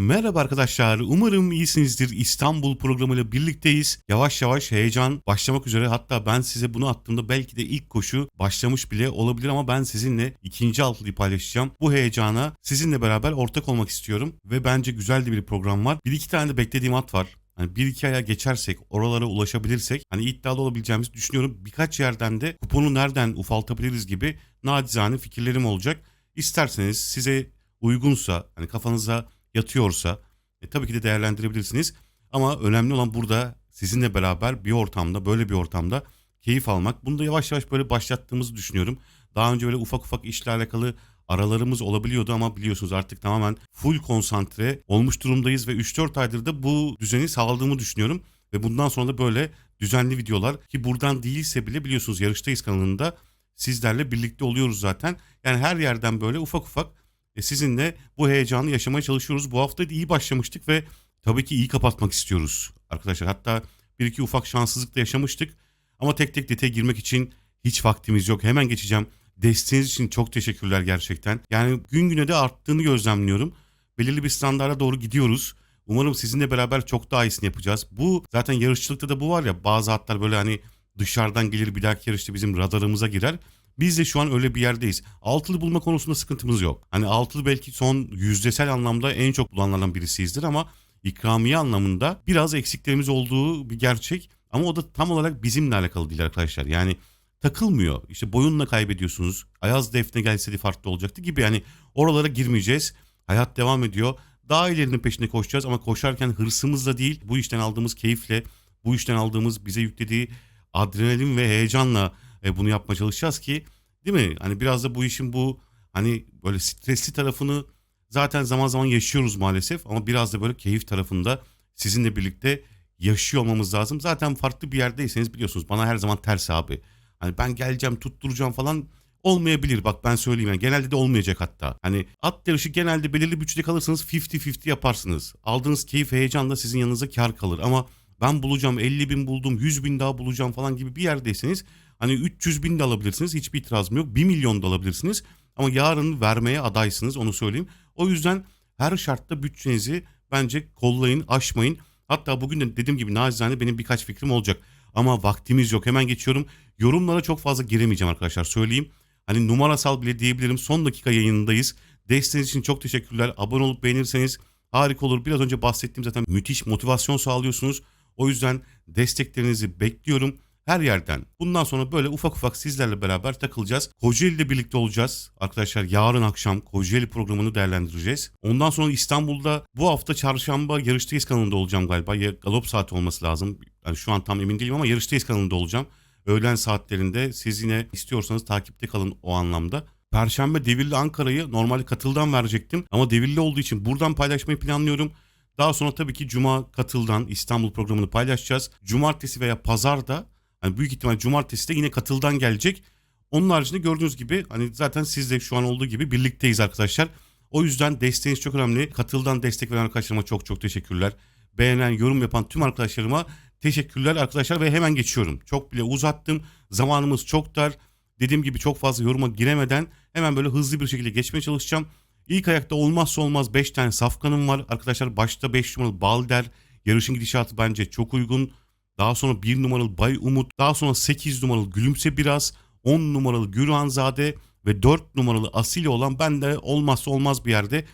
Merhaba arkadaşlar. Umarım iyisinizdir. İstanbul programıyla birlikteyiz. Yavaş yavaş heyecan başlamak üzere. Hatta ben size bunu attığımda belki de ilk koşu başlamış bile olabilir ama ben sizinle ikinci altlıyı paylaşacağım. Bu heyecana sizinle beraber ortak olmak istiyorum ve bence güzel de bir program var. Bir iki tane de beklediğim at var. Hani bir iki aya geçersek, oralara ulaşabilirsek hani iddialı olabileceğimizi düşünüyorum. Birkaç yerden de kuponu nereden ufaltabiliriz gibi nacizane fikirlerim olacak. İsterseniz size uygunsa, hani kafanıza yatıyorsa e, tabii ki de değerlendirebilirsiniz. Ama önemli olan burada sizinle beraber bir ortamda, böyle bir ortamda keyif almak. Bunu da yavaş yavaş böyle başlattığımızı düşünüyorum. Daha önce böyle ufak ufak işle alakalı aralarımız olabiliyordu ama biliyorsunuz artık tamamen full konsantre olmuş durumdayız ve 3-4 aydır da bu düzeni sağladığımı düşünüyorum. Ve bundan sonra da böyle düzenli videolar ki buradan değilse bile biliyorsunuz Yarıştayız kanalında sizlerle birlikte oluyoruz zaten. Yani her yerden böyle ufak ufak e, sizinle bu heyecanı yaşamaya çalışıyoruz. Bu hafta da iyi başlamıştık ve tabii ki iyi kapatmak istiyoruz arkadaşlar. Hatta bir iki ufak şanssızlık da yaşamıştık. Ama tek tek detaya girmek için hiç vaktimiz yok. Hemen geçeceğim. Desteğiniz için çok teşekkürler gerçekten. Yani gün güne de arttığını gözlemliyorum. Belirli bir standarda doğru gidiyoruz. Umarım sizinle beraber çok daha iyisini yapacağız. Bu zaten yarışçılıkta da bu var ya bazı atlar böyle hani dışarıdan gelir bir dahaki yarışta bizim radarımıza girer. Biz de şu an öyle bir yerdeyiz. Altılı bulma konusunda sıkıntımız yok. Hani altılı belki son yüzdesel anlamda en çok bulanlardan birisiyizdir ama ikramiye anlamında biraz eksiklerimiz olduğu bir gerçek. Ama o da tam olarak bizimle alakalı değil arkadaşlar. Yani takılmıyor. İşte boyunla kaybediyorsunuz. Ayaz defne gelseydi farklı olacaktı gibi. Yani oralara girmeyeceğiz. Hayat devam ediyor. Daha ilerinin peşinde koşacağız ama koşarken hırsımızla değil bu işten aldığımız keyifle, bu işten aldığımız bize yüklediği adrenalin ve heyecanla bunu yapmaya çalışacağız ki değil mi? Hani biraz da bu işin bu hani böyle stresli tarafını zaten zaman zaman yaşıyoruz maalesef ama biraz da böyle keyif tarafında sizinle birlikte yaşıyor olmamız lazım. Zaten farklı bir yerdeyseniz biliyorsunuz bana her zaman ters abi. Hani ben geleceğim tutturacağım falan olmayabilir bak ben söyleyeyim yani genelde de olmayacak hatta. Hani at yarışı genelde belirli bütçede kalırsanız 50-50 yaparsınız. Aldığınız keyif heyecanla sizin yanınıza kar kalır ama ben bulacağım 50 bin buldum 100 bin daha bulacağım falan gibi bir yerdeyseniz hani 300 bin de alabilirsiniz hiçbir itirazım yok 1 milyon da alabilirsiniz ama yarın vermeye adaysınız onu söyleyeyim. O yüzden her şartta bütçenizi bence kollayın aşmayın. Hatta bugün de dediğim gibi nacizane benim birkaç fikrim olacak. Ama vaktimiz yok hemen geçiyorum. Yorumlara çok fazla giremeyeceğim arkadaşlar söyleyeyim. Hani numarasal bile diyebilirim son dakika yayınındayız. Desteğiniz için çok teşekkürler. Abone olup beğenirseniz harika olur. Biraz önce bahsettiğim zaten müthiş motivasyon sağlıyorsunuz. O yüzden desteklerinizi bekliyorum her yerden. Bundan sonra böyle ufak ufak sizlerle beraber takılacağız. Kocaeli'de birlikte olacağız. Arkadaşlar yarın akşam Kocaeli programını değerlendireceğiz. Ondan sonra İstanbul'da bu hafta çarşamba yarıştayız kanalında olacağım galiba. Ya galop saati olması lazım. Yani şu an tam emin değilim ama yarıştayız kanalında olacağım. Öğlen saatlerinde siz yine istiyorsanız takipte kalın o anlamda. Perşembe Devirli Ankara'yı normalde katıldan verecektim. Ama Devirli olduğu için buradan paylaşmayı planlıyorum. Daha sonra tabii ki Cuma katıldan İstanbul programını paylaşacağız. Cumartesi veya Pazarda hani büyük ihtimal Cumartesi de yine katıldan gelecek. Onun haricinde gördüğünüz gibi hani zaten siz de şu an olduğu gibi birlikteyiz arkadaşlar. O yüzden desteğiniz çok önemli. Katıldan destek veren arkadaşlarıma çok çok teşekkürler. Beğenen, yorum yapan tüm arkadaşlarıma teşekkürler arkadaşlar ve hemen geçiyorum. Çok bile uzattım. Zamanımız çok dar. Dediğim gibi çok fazla yoruma giremeden hemen böyle hızlı bir şekilde geçmeye çalışacağım. İlk ayakta olmazsa olmaz 5 tane safkanım var. Arkadaşlar başta 5 numaralı Balder. Yarışın gidişatı bence çok uygun. Daha sonra 1 numaralı Bay Umut. Daha sonra 8 numaralı Gülümse Biraz. 10 numaralı Gürhanzade ve 4 numaralı Asili olan ben de olmazsa olmaz bir yerde.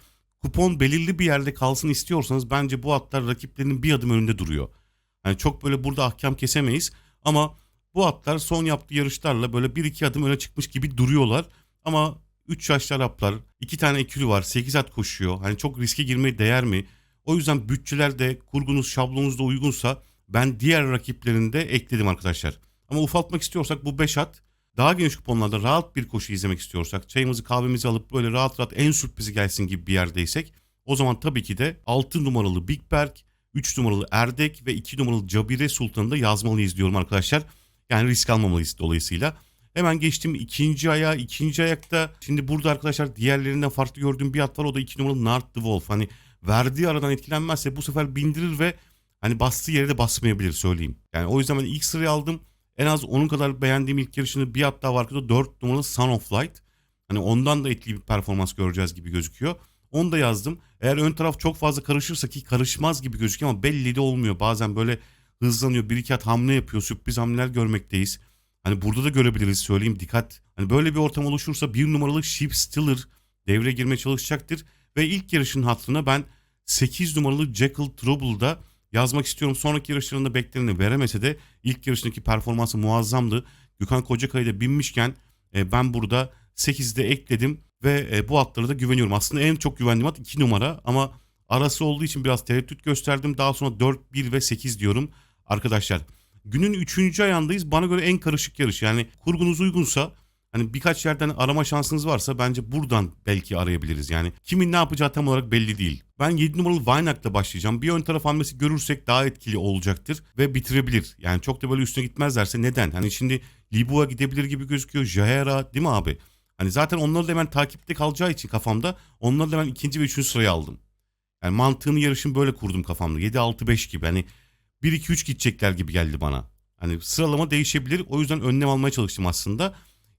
Kupon belirli bir yerde kalsın istiyorsanız bence bu atlar rakiplerinin bir adım önünde duruyor. Yani çok böyle burada ahkam kesemeyiz ama bu atlar son yaptığı yarışlarla böyle bir iki adım öne çıkmış gibi duruyorlar. Ama 3 yaşlı Araplar, 2 tane ekülü var, 8 at koşuyor. Hani çok riske girmeye değer mi? O yüzden bütçeler de kurgunuz, şablonunuz da uygunsa ben diğer rakiplerini de ekledim arkadaşlar. Ama ufaltmak istiyorsak bu 5 at daha geniş kuponlarda rahat bir koşu izlemek istiyorsak, çayımızı kahvemizi alıp böyle rahat rahat en sürprizi gelsin gibi bir yerdeysek o zaman tabii ki de 6 numaralı Big Berg, 3 numaralı Erdek ve 2 numaralı Cabire Sultan'ı da yazmalıyız diyorum arkadaşlar. Yani risk almamalıyız dolayısıyla. Hemen geçtim ikinci ayağa. ikinci ayakta şimdi burada arkadaşlar diğerlerinden farklı gördüğüm bir at var. O da 2 numaralı Nart the Wolf. Hani verdiği aradan etkilenmezse bu sefer bindirir ve hani bastığı yere de basmayabilir söyleyeyim. Yani o yüzden ben ilk sırayı aldım. En az onun kadar beğendiğim ilk yarışını bir daha var. O da 4 numaralı Son of Light. Hani ondan da etkili bir performans göreceğiz gibi gözüküyor. Onu da yazdım. Eğer ön taraf çok fazla karışırsa ki karışmaz gibi gözüküyor ama belli de olmuyor. Bazen böyle hızlanıyor. Bir iki at hamle yapıyor. Sürpriz hamleler görmekteyiz. Hani burada da görebiliriz söyleyeyim dikkat. Hani böyle bir ortam oluşursa bir numaralı Sheep Stiller devreye girmeye çalışacaktır. Ve ilk yarışın hatırına ben 8 numaralı Jekyll Trouble'da yazmak istiyorum. Sonraki yarışlarında bekleneni veremese de ilk yarışındaki performansı muazzamdı. Gökhan Kocakay'da binmişken e, ben burada 8'de ekledim ve e, bu atlara da güveniyorum. Aslında en çok güvendiğim at 2 numara ama arası olduğu için biraz tereddüt gösterdim. Daha sonra 4, 1 ve 8 diyorum arkadaşlar. Günün 3. ayağındayız. Bana göre en karışık yarış. Yani kurgunuz uygunsa hani birkaç yerden arama şansınız varsa bence buradan belki arayabiliriz. Yani kimin ne yapacağı tam olarak belli değil. Ben 7 numaralı Wynak'la başlayacağım. Bir ön taraf hamlesi görürsek daha etkili olacaktır ve bitirebilir. Yani çok da böyle üstüne gitmezlerse neden? Hani şimdi Libua gidebilir gibi gözüküyor. Jahera değil mi abi? Hani zaten onları da ben takipte kalacağı için kafamda onları da ben ikinci ve üçüncü sıraya aldım. Yani mantığını yarışın böyle kurdum kafamda. 7-6-5 gibi hani 1-2-3 gidecekler gibi geldi bana. Hani sıralama değişebilir. O yüzden önlem almaya çalıştım aslında.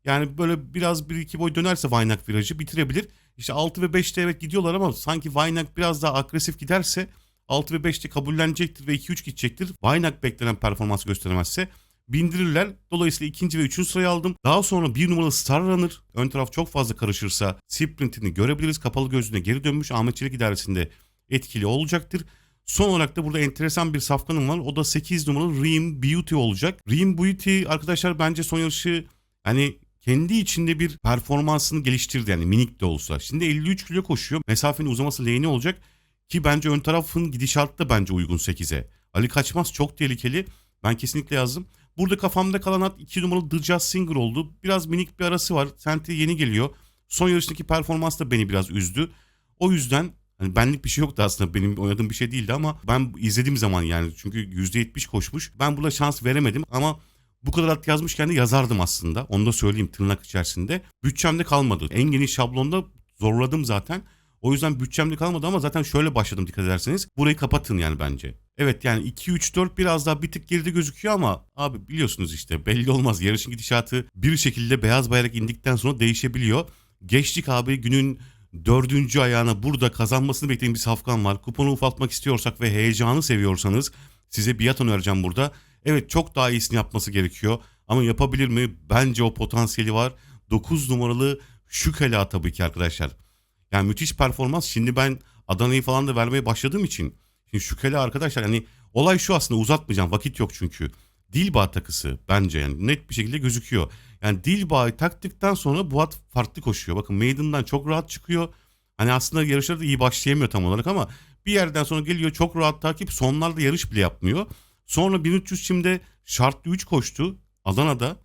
Yani böyle biraz 1-2 boy dönerse Vaynak virajı bitirebilir. İşte 6 ve 5'te evet gidiyorlar ama sanki Vaynak biraz daha agresif giderse 6 ve 5'te kabullenecektir ve 2-3 gidecektir. Vaynak beklenen performans gösteremezse bindirirler. Dolayısıyla ikinci ve üçüncü sırayı aldım. Daha sonra bir numaralı Star Runner. Ön taraf çok fazla karışırsa sprintini görebiliriz. Kapalı gözüne geri dönmüş. Ahmet Çelik idaresinde etkili olacaktır. Son olarak da burada enteresan bir safkanım var. O da 8 numaralı Ream Beauty olacak. Ream Beauty arkadaşlar bence son yarışı hani kendi içinde bir performansını geliştirdi yani minik de olsa. Şimdi 53 kilo koşuyor. Mesafenin uzaması lehine olacak ki bence ön tarafın gidişatı da bence uygun 8'e. Ali Kaçmaz çok tehlikeli. Ben kesinlikle yazdım. Burada kafamda kalan at 2 numaralı The Singer oldu. Biraz minik bir arası var. Senti yeni geliyor. Son yarıştaki performans da beni biraz üzdü. O yüzden hani benlik bir şey yoktu aslında benim oynadığım bir şey değildi ama ben izlediğim zaman yani çünkü %70 koşmuş. Ben burada şans veremedim ama bu kadar at yazmışken de yazardım aslında. Onu da söyleyeyim tırnak içerisinde. Bütçemde kalmadı. En geniş şablonda zorladım zaten. O yüzden bütçemde kalmadı ama zaten şöyle başladım dikkat ederseniz. Burayı kapatın yani bence. Evet yani 2 3 4 biraz daha bir tık geride gözüküyor ama abi biliyorsunuz işte belli olmaz. Yarışın gidişatı bir şekilde beyaz bayrak indikten sonra değişebiliyor. Geçtik abi günün dördüncü ayağına burada kazanmasını bekleyen bir safkan var. Kuponu ufaltmak istiyorsak ve heyecanı seviyorsanız size biat önereceğim burada. Evet çok daha iyisini yapması gerekiyor. Ama yapabilir mi? Bence o potansiyeli var. 9 numaralı Şükela tabii ki arkadaşlar. Yani müthiş performans. Şimdi ben Adana'yı falan da vermeye başladığım için. Şimdi Şükela arkadaşlar hani olay şu aslında uzatmayacağım. Vakit yok çünkü. Dilbağ takısı bence yani net bir şekilde gözüküyor. Yani Dilbağ'ı taktıktan sonra bu at farklı koşuyor. Bakın Maiden'dan çok rahat çıkıyor. Hani aslında yarışlarda iyi başlayamıyor tam olarak ama bir yerden sonra geliyor çok rahat takip sonlarda yarış bile yapmıyor. Sonra 1300 çimde şartlı 3 koştu Adana'da.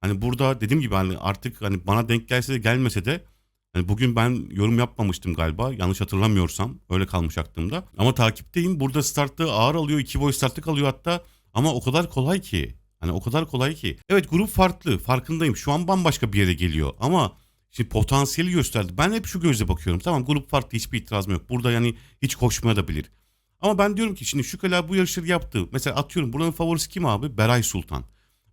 Hani burada dediğim gibi hani artık hani bana denk gelse de gelmese de hani bugün ben yorum yapmamıştım galiba. Yanlış hatırlamıyorsam. Öyle kalmış aklımda. Ama takipteyim. Burada startta ağır alıyor. iki boy startı kalıyor hatta. Ama o kadar kolay ki. Hani o kadar kolay ki. Evet grup farklı. Farkındayım. Şu an bambaşka bir yere geliyor. Ama şimdi potansiyeli gösterdi. Ben hep şu gözle bakıyorum. Tamam grup farklı hiçbir itirazım yok. Burada yani hiç koşmaya da bilir. Ama ben diyorum ki şimdi şu kadar bu yarışları yaptı. Mesela atıyorum buranın favorisi kim abi? Beray Sultan.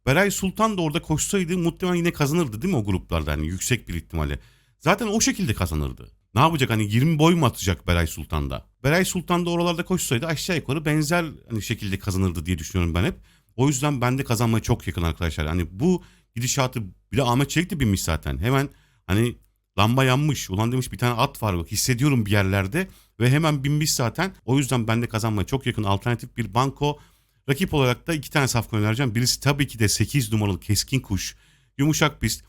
Beray Sultan da orada koşsaydı muhtemelen yine kazanırdı değil mi o gruplarda hani yüksek bir ihtimalle. Zaten o şekilde kazanırdı. Ne yapacak hani 20 boy mu atacak Beray Sultan'da? Beray Sultan da oralarda koşsaydı aşağı yukarı benzer hani şekilde kazanırdı diye düşünüyorum ben hep. O yüzden ben de kazanmaya çok yakın arkadaşlar. Hani bu gidişatı bir de Ahmet Çelik de binmiş zaten. Hemen hani lamba yanmış. Ulan demiş bir tane at var bak hissediyorum bir yerlerde. Ve hemen binmiş zaten. O yüzden ben de kazanmaya çok yakın alternatif bir banko. Rakip olarak da iki tane safkan önereceğim. Birisi tabii ki de 8 numaralı keskin kuş. Yumuşak pist.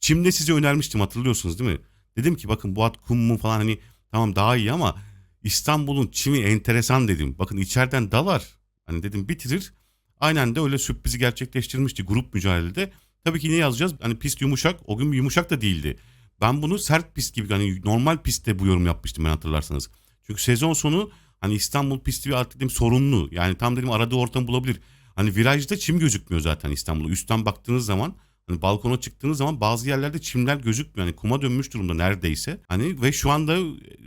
Çim'de size önermiştim hatırlıyorsunuz değil mi? Dedim ki bakın bu at kum mu falan hani tamam daha iyi ama İstanbul'un çimi enteresan dedim. Bakın içeriden dalar. Hani dedim bitirir. Aynen de öyle sürprizi gerçekleştirmişti grup mücadelede. Tabii ki ne yazacağız? Hani pist yumuşak. O gün yumuşak da değildi. Ben bunu sert pist gibi hani normal pistte bu yorum yapmıştım ben hatırlarsanız. Çünkü sezon sonu hani İstanbul pisti artık dedim sorunlu. Yani tam dedim aradığı ortamı bulabilir. Hani virajda çim gözükmüyor zaten İstanbul'a. Üstten baktığınız zaman hani balkona çıktığınız zaman bazı yerlerde çimler gözükmüyor. Hani kuma dönmüş durumda neredeyse. Hani ve şu anda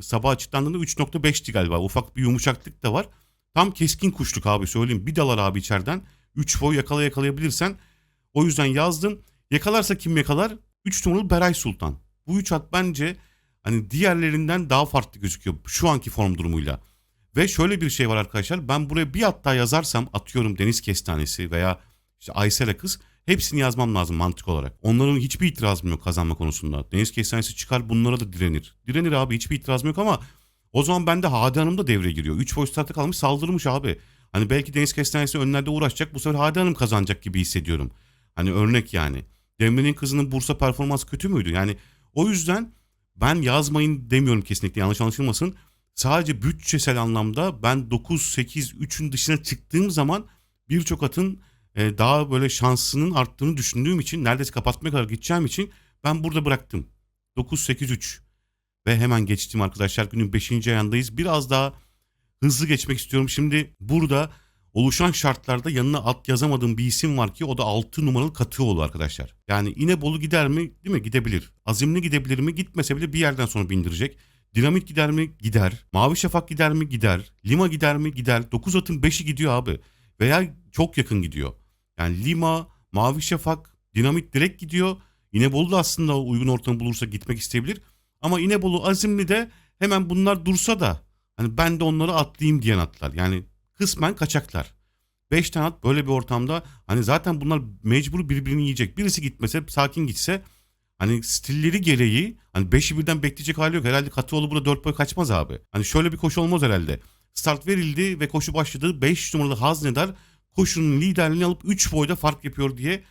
sabah açıklandığında 3.5'ti galiba. Ufak bir yumuşaklık da var. Tam keskin kuşluk abi söyleyeyim. Bir dalar abi içeriden. 3 boy yakala yakalayabilirsen. O yüzden yazdım. Yakalarsa kim yakalar? 3 numaralı Beray Sultan. Bu üç at bence hani diğerlerinden daha farklı gözüküyor şu anki form durumuyla. Ve şöyle bir şey var arkadaşlar. Ben buraya bir hatta yazarsam atıyorum deniz kestanesi veya işte Aysel kız hepsini yazmam lazım mantık olarak. Onların hiçbir itirazım yok kazanma konusunda. Deniz kestanesi çıkar bunlara da direnir. Direnir abi hiçbir itirazım yok ama o zaman bende Hadi Hanım da devreye giriyor. 3 boy startta kalmış saldırmış abi. Hani belki Deniz Kestanesi önlerde uğraşacak bu sefer Hadi Hanım kazanacak gibi hissediyorum. Hani örnek yani. Demre'nin kızının Bursa performans kötü müydü? Yani o yüzden ben yazmayın demiyorum kesinlikle yanlış anlaşılmasın. Sadece bütçesel anlamda ben 9, 8, 3'ün dışına çıktığım zaman birçok atın e, daha böyle şansının arttığını düşündüğüm için neredeyse kapatmaya kadar gideceğim için ben burada bıraktım. 9, 8, 3 ve hemen geçtim arkadaşlar günün 5. ayındayız. Biraz daha hızlı geçmek istiyorum. Şimdi burada oluşan şartlarda yanına at yazamadığım bir isim var ki o da 6 numaralı Katıoğlu arkadaşlar. Yani İnebolu gider mi? Değil mi? Gidebilir. Azimli gidebilir mi? Gitmese bile bir yerden sonra bindirecek. Dinamit gider mi? Gider. Mavi Şafak gider mi? Gider. Lima gider mi? Gider. 9 atın 5'i gidiyor abi. Veya çok yakın gidiyor. Yani Lima, Mavi Şafak, Dinamit direkt gidiyor. İnebolu da aslında uygun ortamı bulursa gitmek isteyebilir. Ama İnebolu Azimli de hemen bunlar dursa da hani ben de onları atlayayım diyen atlar. Yani kısmen kaçaklar. 5 tane at böyle bir ortamda hani zaten bunlar mecbur birbirini yiyecek. Birisi gitmese sakin gitse hani stilleri gereği hani 5'i birden bekleyecek hali yok. Herhalde Katıoğlu burada 4 boy kaçmaz abi. Hani şöyle bir koşu olmaz herhalde. Start verildi ve koşu başladı. 5 numaralı Haznedar koşunun liderliğini alıp 3 boyda fark yapıyor diye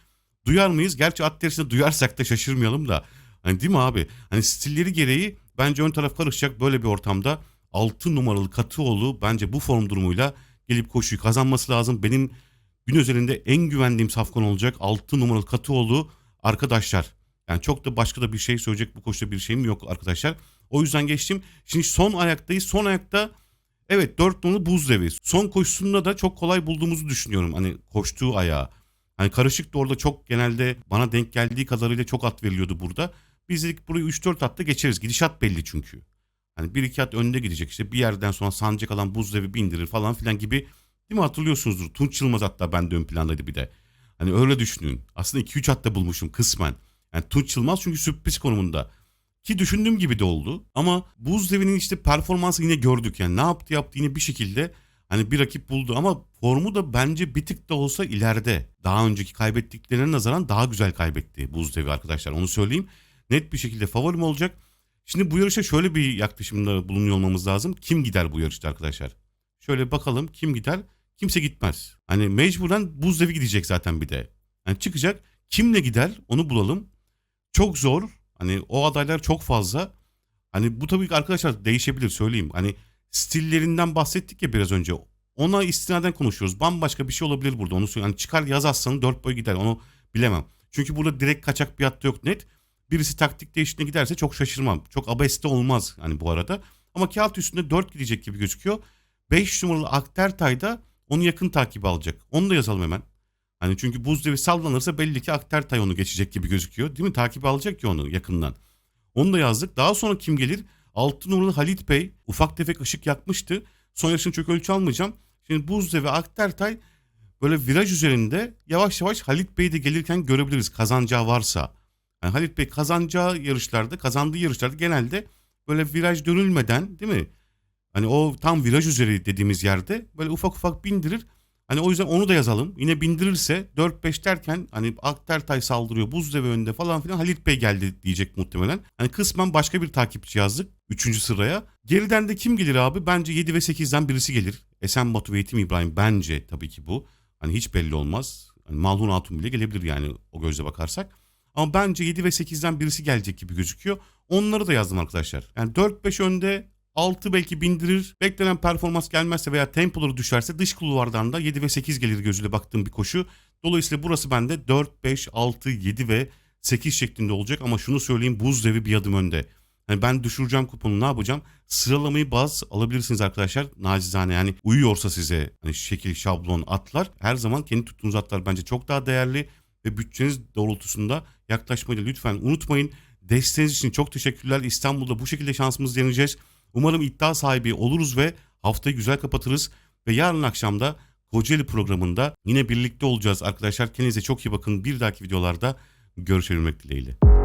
duyar mıyız? Gerçi at derisinde duyarsak da şaşırmayalım da. Hani değil mi abi? Hani stilleri gereği bence ön taraf karışacak böyle bir ortamda 6 numaralı Katıoğlu bence bu form durumuyla gelip koşuyu kazanması lazım. Benim gün üzerinde en güvendiğim safkan olacak 6 numaralı Katıoğlu arkadaşlar. Yani çok da başka da bir şey söyleyecek bu koşuda bir şeyim yok arkadaşlar. O yüzden geçtim. Şimdi son ayaktayız. Son ayakta evet 4 numaralı buz devi. Son koşusunda da çok kolay bulduğumuzu düşünüyorum. Hani koştuğu ayağı. Hani karışık da orada çok genelde bana denk geldiği kadarıyla çok at veriliyordu burada. Biz dedik burayı 3-4 atta geçeriz. Gidişat belli çünkü. Hani bir iki at önde gidecek işte bir yerden sonra sancak alan buzdevi bindirir falan filan gibi değil mi hatırlıyorsunuzdur. Tunç Yılmaz hatta bende ön plandaydı bir de. Hani öyle düşünün. Aslında 2-3 hatta bulmuşum kısmen. Yani Tunç Yılmaz çünkü sürpriz konumunda. Ki düşündüğüm gibi de oldu. Ama Buzdev'in işte performansı yine gördük. Yani ne yaptı yaptı yine bir şekilde hani bir rakip buldu. Ama formu da bence bir tık da olsa ileride. Daha önceki kaybettiklerine nazaran daha güzel kaybetti Buzdevi arkadaşlar. Onu söyleyeyim. Net bir şekilde favorim olacak. Şimdi bu yarışa şöyle bir yaklaşımda bulunuyor olmamız lazım. Kim gider bu yarışta arkadaşlar? Şöyle bakalım kim gider? Kimse gitmez. Hani mecburen buzdevi gidecek zaten bir de. Yani çıkacak. Kimle gider onu bulalım. Çok zor. Hani o adaylar çok fazla. Hani bu tabii ki arkadaşlar değişebilir söyleyeyim. Hani stillerinden bahsettik ya biraz önce. Ona istinaden konuşuyoruz. Bambaşka bir şey olabilir burada. Onu. Yani çıkar yaz aslanı dört boy gider. Onu bilemem. Çünkü burada direkt kaçak bir hatta yok net birisi taktik değişikliğine giderse çok şaşırmam. Çok abeste olmaz hani bu arada. Ama kağıt üstünde 4 gidecek gibi gözüküyor. 5 numaralı Aktertay da onu yakın takip alacak. Onu da yazalım hemen. Hani çünkü buzdevi sallanırsa belli ki Aktertay onu geçecek gibi gözüküyor. Değil mi? Takip alacak ki onu yakından. Onu da yazdık. Daha sonra kim gelir? 6 numaralı Halit Bey ufak tefek ışık yakmıştı. Son yarışını çok ölçü almayacağım. Şimdi Buzdevi Aktertay böyle viraj üzerinde yavaş yavaş Halit Bey'i de gelirken görebiliriz kazanacağı varsa. Yani Halit Bey kazanacağı yarışlarda, kazandığı yarışlarda genelde böyle viraj dönülmeden değil mi? Hani o tam viraj üzeri dediğimiz yerde böyle ufak ufak bindirir. Hani o yüzden onu da yazalım. Yine bindirirse 4-5 derken hani Aktertay saldırıyor Buzdevi önünde falan filan Halit Bey geldi diyecek muhtemelen. Hani kısmen başka bir takipçi yazdık 3. sıraya. Geriden de kim gelir abi? Bence 7 ve 8'den birisi gelir. Esen Batu ve Eğitim İbrahim bence tabii ki bu. Hani hiç belli olmaz. Hani Malhun Hatun bile gelebilir yani o gözle bakarsak. Ama bence 7 ve 8'den birisi gelecek gibi gözüküyor. Onları da yazdım arkadaşlar. Yani 4-5 önde 6 belki bindirir. Beklenen performans gelmezse veya tempoları düşerse dış kulvardan da 7 ve 8 gelir gözüyle baktığım bir koşu. Dolayısıyla burası bende 4, 5, 6, 7 ve 8 şeklinde olacak ama şunu söyleyeyim buz devi bir adım önde. Yani ben düşüreceğim kuponu ne yapacağım? Sıralamayı baz alabilirsiniz arkadaşlar. Nacizane yani uyuyorsa size hani şekil, şablon, atlar. Her zaman kendi tuttuğunuz atlar bence çok daha değerli ve bütçeniz doğrultusunda yaklaşmayı lütfen unutmayın. Desteğiniz için çok teşekkürler. İstanbul'da bu şekilde şansımızı deneyeceğiz. Umarım iddia sahibi oluruz ve haftayı güzel kapatırız. Ve yarın akşam da Kocaeli programında yine birlikte olacağız arkadaşlar. Kendinize çok iyi bakın. Bir dahaki videolarda görüşebilmek dileğiyle.